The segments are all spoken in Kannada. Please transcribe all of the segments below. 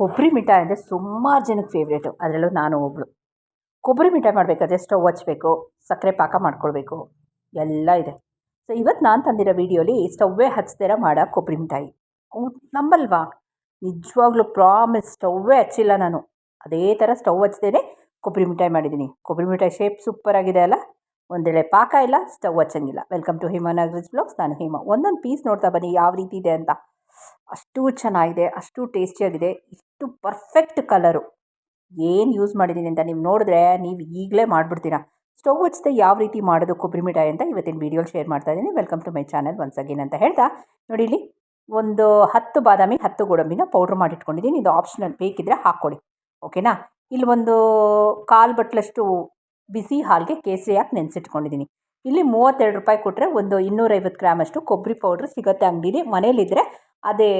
ಕೊಬ್ಬರಿ ಮಿಠಾಯಿ ಅಂದರೆ ಸುಮಾರು ಜನಕ್ಕೆ ಫೇವ್ರೇಟು ಅದರಲ್ಲೂ ನಾನು ಒಬ್ಬಳು ಕೊಬ್ಬರಿ ಮಿಠಾಯಿ ಮಾಡಬೇಕಾದ್ರೆ ಸ್ಟವ್ ಹಚ್ಚಬೇಕು ಸಕ್ಕರೆ ಪಾಕ ಮಾಡ್ಕೊಳ್ಬೇಕು, ಎಲ್ಲ ಇದೆ. ಸೊ ಇವತ್ತು ನಾನು ತಂದಿರೋ ವೀಡಿಯೋಲಿ ಸ್ಟವ್ವೇ ಹಚ್ದಿರ ಮಾಡೋ ಕೊಬ್ಬರಿ ಮಿಠಾಯಿ. ನಮ್ಮಲ್ವಾ ನಿಜವಾಗ್ಲೂ ಪ್ರಾಮಿಸ್ ಸ್ಟವ್ವೇ ಹಚ್ಚಿಲ್ಲ ನಾನು. ಅದೇ ಥರ ಸ್ಟವ್ ಹಚ್ಚದೇನೆ ಕೊಬ್ಬರಿ ಮಿಠಾಯಿ ಮಾಡಿದ್ದೀನಿ ಕೊಬ್ಬರಿ ಮಿಠಾಯಿ ಶೇಪ್ ಸೂಪರಾಗಿದೆ ಅಲ್ಲ? ಒಂದೇಳೆ ಪಾಕ ಇಲ್ಲ stove ಹಚ್ಚಂಗಿಲ್ಲ. Welcome to Hema Nagaraj blogs ನಾನು ಹಿಮಾ. ಒಂದೊಂದು ಪೀಸ್ ನೋಡ್ತಾ ಬನ್ನಿ, ಯಾವ ರೀತಿ ಇದೆ ಅಂತ. ಅಷ್ಟು ಚೆನ್ನಾಗಿದೆ, ಅಷ್ಟು ಟೇಸ್ಟಿಯಾಗಿದೆ ಇಷ್ಟು ಪರ್ಫೆಕ್ಟ್ ಕಲರು ಏನು ಯೂಸ್ ಮಾಡಿದ್ದೀನಿ ಅಂತ ನೀವು ನೋಡಿದ್ರೆ ನೀವು ಈಗಲೇ ಮಾಡಿಬಿಡ್ತೀರಾ. ಸ್ಟವ್ ಹಚ್ಚದೆ ಯಾವ ರೀತಿ ಮಾಡೋದು ಕೊಬ್ಬರಿ ಮಿಠಾಯಿ ಅಂತ ಇವತ್ತಿನ ವೀಡಿಯೋ ಶೇರ್ ಮಾಡ್ತಾ ಇದ್ದೀನಿ. Welcome to my channel once again ಅಂತ ಹೇಳ್ತಾ. ನೋಡಿ ಇಲ್ಲಿ ಒಂದು ಹತ್ತು ಬಾದಾಮಿ, ಹತ್ತು ಗೋಡಂಬಿನ ಪೌಡ್ರ್ ಮಾಡಿಟ್ಕೊಂಡಿದ್ದೀನಿ ಇದು ಆಪ್ಷನಲ್ ಬೇಕಿದ್ದರೆ ಹಾಕ್ಕೊಳ್ಳಿ ಓಕೆನಾ ಇಲ್ಲಿ ಒಂದು ಕಾಲು ಬಟ್ಲಷ್ಟು ಬಿಸಿ ಹಾಲಿಗೆ ಕೇಸರಿ ಹಾಕಿ ನೆನೆಸಿಟ್ಕೊಂಡಿದ್ದೀನಿ ಇಲ್ಲಿ ಮೂವತ್ತೆರಡು ರೂಪಾಯಿ ಕೊಟ್ಟರೆ ಒಂದು ಇನ್ನೂರೈವತ್ತು ಗ್ರಾಮಷ್ಟು ಕೊಬ್ಬರಿ ಪೌಡ್ರ್ ಸಿಗುತ್ತೆ ಅಂಗಡಿಲಿ. ಮನೇಲಿದ್ದರೆ ಅದೇ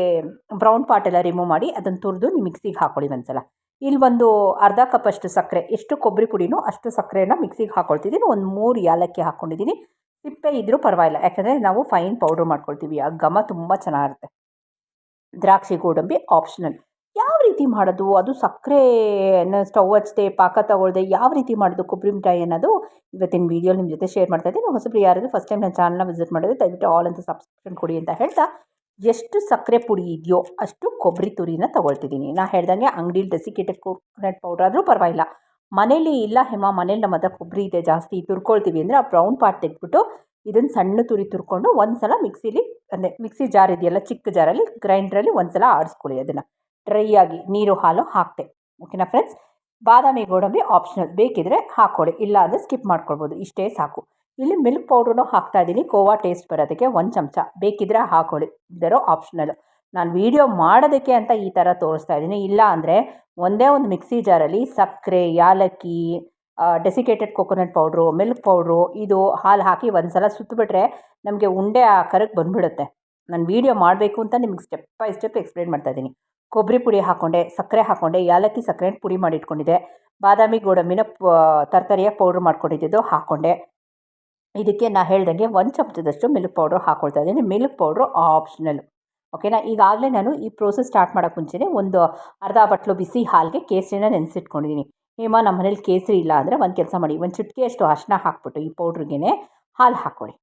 ಬ್ರೌನ್ ಪಾಟೆಲ್ಲ ರಿಮೂವ್ ಮಾಡಿ ಅದನ್ನು ತುರಿದು ನೀವು ಮಿಕ್ಸಿಗೆ ಹಾಕ್ಕೊಳ್ಳಿ ಒಂದ್ಸಲ. ಇಲ್ಲಿ ಒಂದು ಅರ್ಧ ಕಪ್ಪಷ್ಟು ಸಕ್ಕರೆ ಎಷ್ಟು ಕೊಬ್ಬರಿ ಪುಡಿನೋ ಅಷ್ಟು ಸಕ್ಕರೆನ ಮಿಕ್ಸಿಗೆ ಹಾಕೊಳ್ತಿದ್ದೀನಿ. ಒಂದು ಮೂರು ಏಲಕ್ಕಿ ಹಾಕ್ಕೊಂಡಿದ್ದೀನಿ ಸಿಪ್ಪೆ ಇದ್ದರೂ ಪರವಾಗಿಲ್ಲ. ಯಾಕಂದರೆ ನಾವು ಫೈನ್ ಪೌಡ್ರ್ ಮಾಡ್ಕೊಳ್ತೀವಿ. ಆ ಘಮ ತುಂಬ ಚೆನ್ನಾಗಿರುತ್ತೆ. ದ್ರಾಕ್ಷಿ, ಗೋಡಂಬಿ ಆಪ್ಷನಲ್ ಯಾವ ರೀತಿ ಮಾಡೋದು? ಅದು ಸಕ್ಕರೆನ ಸ್ಟವ್ ಹಚ್ಚದೆ ಪಾಕ ತಗೊಳ್ದೆ ಯಾವ ರೀತಿ ಮಾಡೋದು ಕೊಬ್ಬರಿ ಮಿಠಾಯಿ ಅನ್ನೋದು ಇವತ್ತಿನ ವೀಡಿಯೋ ನಿಮ್ಮ ಜೊತೆ ಶೇರ್ ಮಾಡ್ತಾ ಇದ್ದೀನಿ. ಹೊಸಬ್ರು ಯಾರಾದರೂ ಫಸ್ಟ್ ಟೈಮ್ ನನ್ನ ಚಾನಲ್ನ ವಿಸಿಟ್ ಮಾಡಿದ್ರೆ ದಯವಿಟ್ಟು ಆಲ್ ಅಂತ ಸಬ್ಸ್ಕ್ರಿಪ್ಷನ್ ಕೊಡಿ ಅಂತ ಹೇಳ್ತಾ ಎಷ್ಟು ಸಕ್ಕರೆ ಪುಡಿ ಇದೆಯೋ ಅಷ್ಟು ಕೊಬ್ಬರಿ ತುರಿನ ತೊಗೊಳ್ತಿದ್ದೀನಿ. ನಾ ಹೇಳ್ದಂಗೆ ಅಂಗಡೀಲಿ ಡೆಸಿಕೇಟೆಡ್ ಕೋಕೋನಟ್ ಪೌಡ್ರ್ ಆದರೂ ಪರವಾಗಿಲ್ಲ. ಮನೇಲಿ ಇಲ್ಲ ಹೇಮ, ಮನೇಲಿ ನಮ್ಮ ಹತ್ರ ಕೊಬ್ಬರಿ ಇದೆ ಜಾಸ್ತಿ ತುರ್ಕೊಳ್ತೀವಿ ಅಂದರೆ ಆ ಬ್ರೌನ್ ಪಾರ್ಟ್ ತೆಗೆದ್ಬಿಟ್ಟು ಇದನ್ನು ಸಣ್ಣ ತುರಿ ತುರ್ಕೊಂಡು ಒಂದು ಸಲ ಮಿಕ್ಸಿಲಿ ಅಂದರೆ ಮಿಕ್ಸಿ ಜಾರ್ ಇದೆಯಲ್ಲ ಚಿಕ್ಕ ಜಾರಲ್ಲಿ ಗ್ರೈಂಡ್ರಲ್ಲಿ ಒಂದು ಸಲ ಆಡಿಸ್ಕೊಳ್ಳಿ ಅದನ್ನು. ಡ್ರೈ ಆಗಿ ನೀರು, ಹಾಲು ಹಾಕ್ತೆ. ಓಕೆನಾ ಫ್ರೆಂಡ್ಸ್? ಬಾದಾಮಿ ಗೋಡಂಬಿ ಆಪ್ಷನಲ್. ಬೇಕಿದ್ರೆ ಹಾಕ್ಕೊಳ್ಳಿ. ಇಲ್ಲ ಅಂದರೆ ಸ್ಕಿಪ್ ಮಾಡ್ಕೊಳ್ಬೋದು. ಇಷ್ಟೇ ಸಾಕು. ಇಲ್ಲಿ ಮಿಲ್ಕ್ ಪೌಡ್ರನ್ನು ಹಾಕ್ತಾ ಇದ್ದೀನಿ. ಕೋವಾ ಟೇಸ್ಟ್ ಬರೋದಕ್ಕೆ ಒಂದು ಚಮಚ. ಬೇಕಿದ್ರೆ ಹಾಕೊಳ್ಳಿ. ಇದರೋ ಆಪ್ಷನಲ್ ನಾನು ವೀಡಿಯೋ ಮಾಡೋದಕ್ಕೆ ಅಂತ ಈ ಥರ ತೋರಿಸ್ತಾ ಇದ್ದೀನಿ. ಇಲ್ಲ ಅಂದರೆ ಒಂದೇ ಒಂದು ಮಿಕ್ಸಿ ಜಾರಲ್ಲಿ ಸಕ್ಕರೆ, ಯಾಲಕ್ಕಿ desiccated coconut powder milk powder ಇದು ಹಾಲು ಹಾಕಿ ಒಂದು ಸಲ ಸುತ್ತಬಿಟ್ರೆ ನಮಗೆ ಉಂಡೆ ಆಕಾರಕ್ಕೆ ಬಂದುಬಿಡುತ್ತೆ. ನಾನು ವೀಡಿಯೋ ಮಾಡಬೇಕು ಅಂತ ನಿಮ್ಗೆ ಸ್ಟೆಪ್ ಬೈ ಸ್ಟೆಪ್ ಎಕ್ಸ್ಪ್ಲೈನ್ ಮಾಡ್ತಾ ಇದ್ದೀನಿ. ಕೊಬ್ಬರಿ ಪುಡಿ ಹಾಕ್ಕೊಂಡೆ ಸಕ್ಕರೆ ಹಾಕ್ಕೊಂಡೆ ಯಾಲಕ್ಕಿ ಸಕ್ಕರೆ ಪುಡಿ ಮಾಡಿ ಇಟ್ಕೊಂಡಿದ್ದೆ ಬಾದಾಮಿ ಗೋಡಂಬಿನ ತರಕಾರಿಯ ಪೌಡ್ರ್ ಮಾಡ್ಕೊಂಡಿದ್ದು ಹಾಕ್ಕೊಂಡೆ ಇದಕ್ಕೆ ನಾ ಹೇಳ್ದಂಗೆ ಒಂದು ಚಮಚದಷ್ಟು ಮಿಲ್ಕ್ ಪೌಡ್ರ್ ಹಾಕ್ಕೊಳ್ತಾ ಇದ್ದೀನಿ. ಮಿಲ್ಕ್ ಪೌಡ್ರು ಆಪ್ಷನಲ್ ಓಕೆನಾ ಈಗಾಗಲೇ ನಾನು ಈ ಪ್ರೋಸೆಸ್ ಸ್ಟಾರ್ಟ್ ಮಾಡೋಕ್ಕೆ ಮುಂಚೆನೇ ಒಂದು ಅರ್ಧ ಬಟ್ಲು ಬಿಸಿ ಹಾಲಿಗೆ ಕೇಸರಿನ ನೆನೆಸಿಟ್ಕೊಂಡಿದ್ದೀನಿ ಹೇಮ ನಮ್ಮ ಮನೇಲಿ ಕೇಸರಿ ಇಲ್ಲ ಅಂದರೆ ಒಂದು ಕೆಲಸ ಮಾಡಿ. ಒಂದು ಚಿಟಿಕೆಯಷ್ಟು ಅರಿಶಿನ ಹಾಕ್ಬಿಟ್ಟು ಈ ಪೌಡ್ರಿಗೆ ಹಾಲು ಹಾಕ್ಕೊಳ್ಳಿ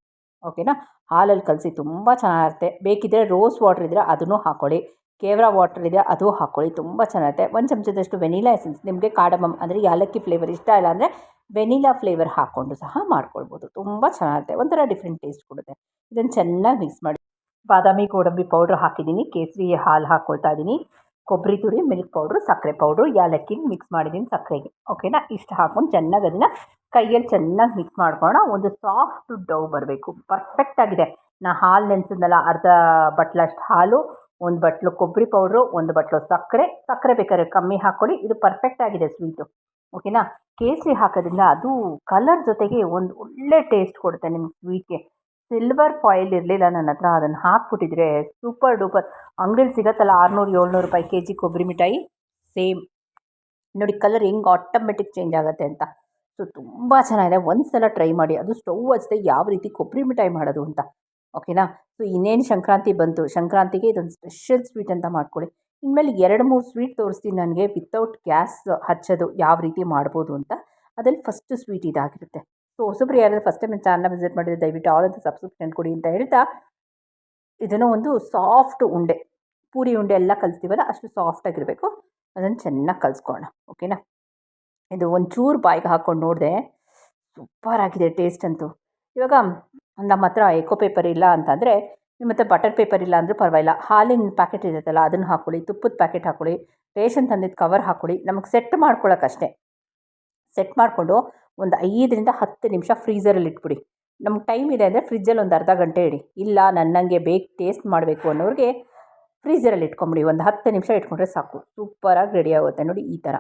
ಓಕೆನಾ ಹಾಲಲ್ಲಿ ಕಲಸಿ ತುಂಬ ಚೆನ್ನಾಗಿರುತ್ತೆ ಬೇಕಿದ್ದರೆ ರೋಸ್ ವಾಟ್ರ್ ಇದ್ದರೆ ಅದನ್ನು ಹಾಕ್ಕೊಳ್ಳಿ ಕೇವರ ವಾಟರ್ ಇದೆ, ಅದು ಹಾಕ್ಕೊಳ್ಳಿ ತುಂಬ ಚೆನ್ನಾಗಿರುತ್ತೆ ಒಂದು ಚಮಚದಷ್ಟು ವೆನಿಲಾ ಎಸೆನ್ಸ್, ನಿಮಗೆ ಕಾಡಮಮ್ ಅಂದರೆ ಯಾಲಕ್ಕಿ ಫ್ಲೇವರ್ ಇಷ್ಟ ಇಲ್ಲ ಅಂದರೆ ವೆನಿಲಾ ಫ್ಲೇವರ್ ಹಾಕ್ಕೊಂಡು ಸಹ ಮಾಡ್ಕೊಳ್ಬೋದು. ತುಂಬ ಚೆನ್ನಾಗಿರುತ್ತೆ ಒಂಥರ ಡಿಫ್ರೆಂಟ್ ಟೇಸ್ಟ್ ಕೊಡುತ್ತೆ. ಇದನ್ನು ಚೆನ್ನಾಗಿ ಮಿಕ್ಸ್ ಮಾಡಿ. ಬಾದಾಮಿ ಗೋಡಂಬಿ ಪೌಡ್ರ್ ಹಾಕಿದ್ದೀನಿ, ಕೇಸರಿ ಹಾಲು ಹಾಕ್ಕೊಳ್ತಾ ಇದ್ದೀನಿ ಕೊಬ್ಬರಿ ತುರಿ, ಮಿಲ್ಕ್ ಪೌಡ್ರು, ಸಕ್ಕರೆ ಪೌಡ್ರು, ಯಾಲಕ್ಕಿ ಮಿಕ್ಸ್ ಮಾಡಿದ್ದೀನಿ ಸಕ್ಕರೆಗೆ, ಓಕೆನಾ? ಇಷ್ಟು ಹಾಕ್ಕೊಂಡು ಚೆನ್ನಾಗಿ ಅದನ್ನು ಕೈಯಲ್ಲಿ ಚೆನ್ನಾಗಿ ಮಿಕ್ಸ್ ಮಾಡ್ಕೊಳ್ಳೋಣ. ಒಂದು ಸಾಫ್ಟ್ ಡೌ ಬರಬೇಕು ಪರ್ಫೆಕ್ಟಾಗಿದೆ ನಾ ಹಾಲು ನೆನೆಸಿದ್ನಲ್ಲ, ಅರ್ಧ ಬಟ್ಲಷ್ಟು ಹಾಲು ಒಂದು ಬಟ್ಲು ಕೊಬ್ಬರಿ ಪೌಡ್ರು ಒಂದು ಬಟ್ಲು ಸಕ್ಕರೆ. ಸಕ್ಕರೆ ಬೇಕಾದ್ರೆ ಕಮ್ಮಿ ಹಾಕ್ಕೊಳ್ಳಿ ಇದು ಪರ್ಫೆಕ್ಟ್ ಆಗಿದೆ ಸ್ವೀಟು ಓಕೆನಾ ಕೇಸರಿ ಹಾಕೋದ್ರಿಂದ ಅದು ಕಲರ್ ಜೊತೆಗೆ ಒಂದು ಒಳ್ಳೆ ಟೇಸ್ಟ್ ಕೊಡುತ್ತೆ ನಿಮ್ಮ ಸ್ವೀಟ್ಗೆ ಸಿಲ್ವರ್ ಫಾಯಿಲ್ ಇರಲಿಲ್ಲ ನನ್ನ ಹತ್ರ, ಅದನ್ನು ಹಾಕ್ಬಿಟ್ಟಿದ್ರೆ ಸೂಪರ್ ಡೂಪರ್ ಅಂಗಡಿಲಿ ಸಿಗತ್ತಲ್ಲ, ಆರುನೂರು, ಏಳ್ನೂರು ರೂಪಾಯಿ ಕೆ ಜಿ ಕೊಬ್ಬರಿ ಮಿಠಾಯಿ? ಸೇಮ್ ನೋಡಿ ಕಲರ್ ಹೆಂಗೆ ಆಟೋಮೆಟಿಕ್ ಚೇಂಜ್ ಆಗುತ್ತೆ ಅಂತ. ಸೊ ತುಂಬ ಚೆನ್ನಾಗಿದೆ. ಒಂದು ಸಲ ಟ್ರೈ ಮಾಡಿ. ಅದು ಸ್ಟವ್ ಹಚ್ಚದೆ ಯಾವ ರೀತಿ ಕೊಬ್ಬರಿ ಮಿಠಾಯಿ ಮಾಡೋದು ಅಂತ. ಓಕೆನಾ ಸೊ ಇನ್ನೇನು ಸಂಕ್ರಾಂತಿ ಬಂತು? ಸಂಕ್ರಾಂತಿಗೆ ಇದೊಂದು ಸ್ಪೆಷಲ್ ಸ್ವೀಟ್ ಅಂತ ಮಾಡ್ಕೊಳ್ಳಿ ಇನ್ಮೇಲೆ ಎರಡು ಮೂರು ಸ್ವೀಟ್ ತೋರಿಸ್ತೀನಿ ನನಗೆ. ವಿತೌಟ್ ಗ್ಯಾಸ್ ಹಚ್ಚೋದು ಯಾವ ರೀತಿ ಮಾಡ್ಬೋದು ಅಂತ. ಅದರಲ್ಲಿ ಫಸ್ಟ್ ಸ್ವೀಟ್ ಇದಾಗಿರುತ್ತೆ. ಸೊ ಹೊಸಬ್ರು ಯಾರಾದರೂ ಫಸ್ಟ್ ಟೈಮ್ ಚಾನಲ್ನ ವಿಸಿಟ್ ಮಾಡಿದ್ರೆ ದಯವಿಟ್ಟು ಆಲ್ ಅಂತ ಸಬ್ಸ್ಕ್ರಿಪ್ಷನ್ ಕೊಡಿ ಅಂತ ಹೇಳ್ತಾ, ಇದನ್ನು ಒಂದು ಸಾಫ್ಟ್ ಉಂಡೆ, ಪೂರಿ ಉಂಡೆ ಎಲ್ಲ ಕಲಿಸ್ತೀವಲ್ಲ, ಅಷ್ಟು ಸಾಫ್ಟಾಗಿರಬೇಕು ಅದನ್ನು ಚೆನ್ನಾಗಿ ಕಲಿಸ್ಕೊಳ್ಳೋಣ ಓಕೆನಾ ಇದು ಒಂಚೂರು ಬಾಯಿಗೆ ಹಾಕ್ಕೊಂಡು ನೋಡಿದೆ. ಸೂಪರ್ ಆಗಿದೆ ಟೇಸ್ಟ್ ಅಂತೂ. ಇವಾಗ ನಮ್ಮ ಹತ್ರ ಎಕೋ ಪೇಪರ್ ಇಲ್ಲ ಅಂತಂದರೆ, ನಿಮ್ಮ ಹತ್ರ ಬಟರ್ ಪೇಪರ್ ಇಲ್ಲ ಅಂದರೂ ಪರವಾಗಿಲ್ಲ. ಹಾಲಿನ ಪ್ಯಾಕೆಟ್ ಇರುತ್ತಲ್ಲ, ಅದನ್ನು ಹಾಕ್ಕೊಳ್ಳಿ ತುಪ್ಪದ ಪ್ಯಾಕೆಟ್ ಹಾಕ್ಕೊಳ್ಳಿ ರೇಷನ್ ತಂದಿದ್ದ ಕವರ್ ಹಾಕ್ಕೊಳ್ಳಿ ನಮಗೆ ಸೆಟ್ ಮಾಡ್ಕೊಳ್ಳೋಕ್ಕಷ್ಟೇ ಸೆಟ್ ಮಾಡಿಕೊಂಡು ಒಂದು ಐದರಿಂದ ಹತ್ತು ನಿಮಿಷ ಫ್ರೀಝರಲ್ಲಿ ಇಟ್ಬಿಡಿ. ನಮ್ಗೆ ಟೈಮ್ ಇದೆ ಅಂದರೆ ಫ್ರಿಜ್ಜಲ್ಲಿ ಒಂದು ಅರ್ಧ ಗಂಟೆ ಇಡಿ. ಇಲ್ಲ, ನನ್ನಂಗೆ ಬೇಕ್ ಟೇಸ್ಟ್ ಮಾಡಬೇಕು ಅನ್ನೋರಿಗೆ ಫ್ರೀಝರಲ್ಲಿ ಇಟ್ಕೊಂಬಿಡಿ. ಒಂದು ಹತ್ತು ನಿಮಿಷ ಇಟ್ಕೊಂಡ್ರೆ ಸಾಕು. ಸೂಪರಾಗಿ ರೆಡಿ ಆಗುತ್ತೆ. ನೋಡಿ, ಈ ಥರ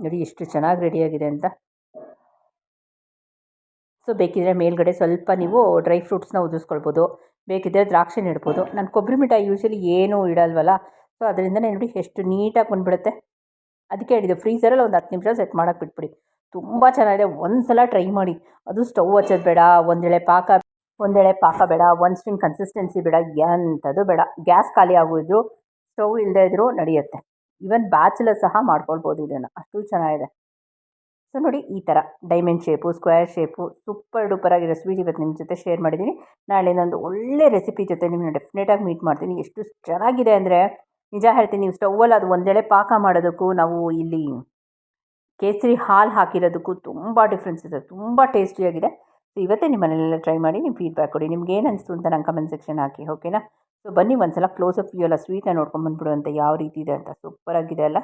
ನೋಡಿ, ಎಷ್ಟು ಚೆನ್ನಾಗಿ ರೆಡಿಯಾಗಿದೆ ಅಂತ. ಸೊ ಬೇಕಿದ್ದರೆ ಮೇಲ್ಗಡೆ ಸ್ವಲ್ಪ ನೀವು ಡ್ರೈ ಫ್ರೂಟ್ಸ್ನ ಉದಿಸ್ಕೊಳ್ಬೋದು. ಬೇಕಿದ್ದರೆ ದ್ರಾಕ್ಷಿ ಇಡ್ಬೋದು ನಾನು ಕೊಬ್ಬರಿ ಮಿಠಾಯಿ ಯೂಶಲಿ ಏನೂ ಇಡಲ್ವಲ್ಲ. ಸೊ ಅದರಿಂದ ನೋಡಿ ಎಷ್ಟು ನೀಟಾಗಿ ಬಂದುಬಿಡುತ್ತೆ. ಅದಕ್ಕೆ ಹೇಳಿದ್ದು ಫ್ರೀಸರಲ್ಲಿ ಒಂದು ಹತ್ತು ನಿಮಿಷ ಸೆಟ್ ಮಾಡೋಕೆ ಬಿಟ್ಬಿಡಿ. ತುಂಬ ಚೆನ್ನಾಗಿದೆ. ಒಂದು ಸಲ ಟ್ರೈ ಮಾಡಿ. ಅದು ಸ್ಟವ್ ಹಚ್ಚೋದು ಬೇಡ, ಒಂದೇಳೆ ಪಾಕ ಒಂದೇಳೆ ಪಾಕ ಬೇಡ ಒಂದು ಸ್ಟ್ರಿಂಗ್ ಕನ್ಸಿಸ್ಟೆನ್ಸಿ ಬೇಡ, ಎಂಥದ್ದು ಬೇಡ. ಗ್ಯಾಸ್ ಖಾಲಿ ಆಗೋದ್ರು ಸ್ಟವ್ ಇಲ್ಲದೆ ಇದ್ದರೂ ನಡೆಯುತ್ತೆ. ಈವನ್ ಬ್ಯಾಚುಲರ್ ಸಹ ಮಾಡ್ಕೊಳ್ಬೋದು ಇದನ್ನು. ಅಷ್ಟು ಚೆನ್ನಾಗಿದೆ. ಸೊ ನೋಡಿ ಈ ಥರ diamond shape square shape super duper ಆಗಿರೋ ಸ್ವೀಟ್ ಇವತ್ತು ನಿಮ್ಮ ಜೊತೆ ಶೇರ್ ಮಾಡಿದ್ದೀನಿ ನಾಳೆ ನಂದು ಒಳ್ಳೆ ರೆಸಿಪಿ ಜೊತೆ ನಿಮ್ಮನ್ನ ಡೆಫಿನೆಟಾಗಿ ಮೀಟ್ ಮಾಡ್ತೀನಿ. ಎಷ್ಟು ಚೆನ್ನಾಗಿದೆ ಅಂದರೆ ನಿಜ ಹೇಳ್ತೀನಿ, ನೀವು ಸ್ಟೌವಲ್ಲಿ ಅದು ಒಂದೇಳೆ ಪಾಕ ಮಾಡೋದಕ್ಕೂ ನಾವು ಇಲ್ಲಿ ಕೇಸರಿ ಹಾಲು ಹಾಕಿರೋದಕ್ಕೂ ತುಂಬ ಡಿಫ್ರೆನ್ಸ್ ಇದೆ, ತುಂಬ ಟೇಸ್ಟಿಯಾಗಿದೆ ಸೊ ಇವತ್ತೇ ನಿಮ್ಮ ಮನೆಯಲ್ಲೆಲ್ಲ ಟ್ರೈ ಮಾಡಿ ನಿಮ್ಮ ಫೀಡ್ಬ್ಯಾಕ್ ಕೊಡಿ. ನಿಮ್ಗೆ ಏನು ಅನಿಸ್ತು ಅಂತ ನಂಗೆ ಕಮೆಂಟ್ ಸೆಕ್ಷನ್ ಹಾಕಿ ಓಕೆನಾ ಸೊ ಬನ್ನಿ ಒಂದ್ಸಲ ಕ್ಲೋಸ್ ಅಪ್ ಎಲ್ಲ ಸ್ವೀಟ್ನ ನೋಡ್ಕೊಂಡು ಬಂದ್ಬಿಡು ಅಂತ ಯಾವ ರೀತಿ ಇದೆ ಅಂತ ಸೂಪರ್ ಆಗಿದೆ ಅಲ್ಲ?